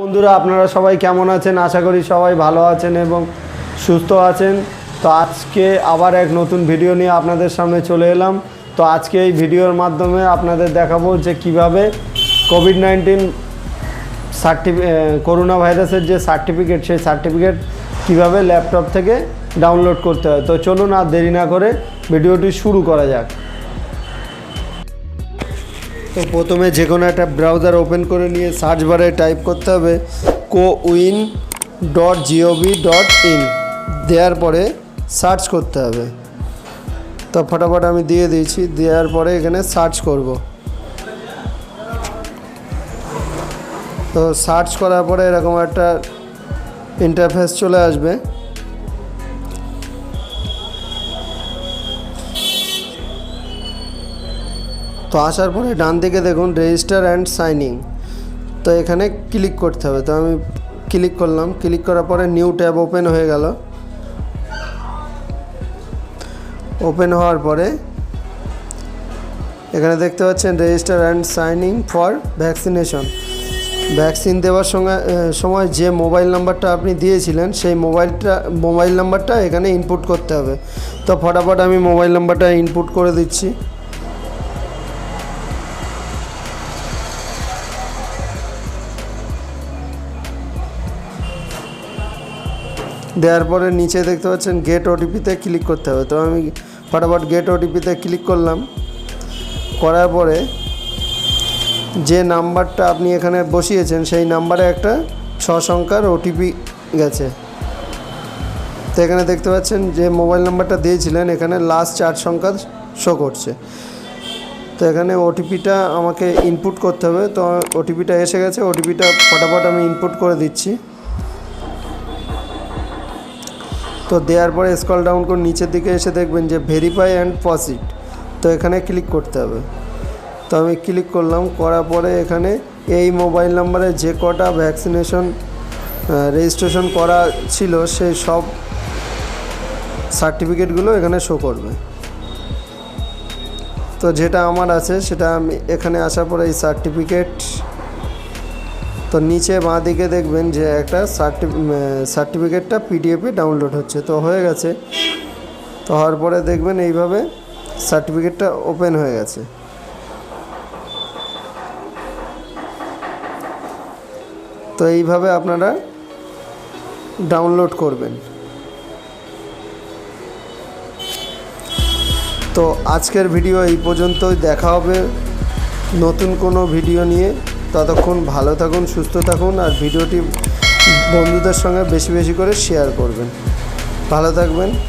বন্ধুরা, আপনারা সবাই কেমন আছেন? আশা করি সবাই ভালো আছেন এবং সুস্থ আছেন। তো আজকে আবার এক নতুন ভিডিও নিয়ে আপনাদের সামনে চলে এলাম। তো আজকে এই ভিডিওর মাধ্যমে আপনাদের দেখাবো যে কীভাবে কোভিড নাইন্টিন সার্টিফি করোনা ভাইরাসের যে সার্টিফিকেট, সেই সার্টিফিকেট কীভাবে ল্যাপটপ থেকে ডাউনলোড করতে হয়। তো চলুন আর দেরি না করে ভিডিওটি শুরু করা যাক। তো প্রথমে যে কোনো একটা ব্রাউজার ওপেন করে নিয়ে সার্চ বারে টাইপ করতে হবে co win dot gov dot in দেওয়ার পরে সার্চ করতে হবে। তো ফটাফট আমি দিয়ে দিয়েছি, দেওয়ার পরে এখানে সার্চ করব। তো সার্চ করার পরে এরকম একটা ইন্টারফেস চলে আসবে। তো আসার পরে ডান দিকে দেখুন রেজিস্টার অ্যান্ড সাইনিং তো এখানে ক্লিক করতে হবে। তো আমি ক্লিক করলাম। ক্লিক করার পরে নিউ ট্যাব ওপেন হয়ে গেল। ওপেন হওয়ার পরে এখানে দেখতে পাচ্ছেন register and signing for vaccination vaccine দেওয়ার সঙ্গে সময় যে মোবাইল নাম্বারটা আপনি দিয়েছিলেন, সেই মোবাইলটা মোবাইল নাম্বারটা এখানে ইনপুট করতে হবে। তো ফটাফট আমি মোবাইল নাম্বারটা ইনপুট করে দিচ্ছি। দেওয়ার পরে নিচে দেখতে পাচ্ছেন গেট ওটিপিতে ক্লিক করতে হবে। তো আমি ফটাফট গেট ওটিপিতে ক্লিক করলাম। করার পরে যে নাম্বারটা আপনি এখানে বসিয়েছেন, সেই নাম্বারে একটা ছ সংখ্যার ওটিপি গেছে। তো এখানে দেখতে পাচ্ছেন যে মোবাইল নাম্বারটা দিয়েছিলেন, এখানে লাস্ট চার সংখ্যা শো করছে। তো এখানে ওটিপিটা আমাকে ইনপুট করতে হবে। তো ওটিপিটা এসে গেছে ওটিপিটা ফটাফট আমি ইনপুট করে দিচ্ছি। তো দেওয়ার পরে স্কল ডাউন করে নিচের দিকে এসে দেখবেন যে ভেরিফাই অ্যান্ড পসিট তো এখানে ক্লিক করতে হবে। তো আমি ক্লিক করলাম, করার পরে এখানে এই মোবাইল নাম্বারে যে কটা ভ্যাকসিনেশন রেজিস্ট্রেশন করা ছিল সেই সব সার্টিফিকেটগুলো এখানে শো করবে। তো যেটা আমার আছে, সেটা আমি এখানে আসার পরে এই সার্টিফিকেট তো নিচে বাঁ দিকে দেখবেন যে একটা সার্টিফিকেটটা পিডিএফে ডাউনলোড হচ্ছে। তো হয়ে গেছে। তো হওয়ার পরে দেখবেন এইভাবে সার্টিফিকেটটা ওপেন হয়ে গেছে। তো এইভাবে আপনারা ডাউনলোড করবেন। তো আজকের ভিডিও এই পর্যন্তই। দেখা হবে নতুন কোনো ভিডিও নিয়ে। ততক্ষণ ভালো থাকুন, সুস্থ থাকুন আর ভিডিওটি বন্ধুদের সঙ্গে বেশি বেশি করে শেয়ার করবেন। ভালো থাকবেন।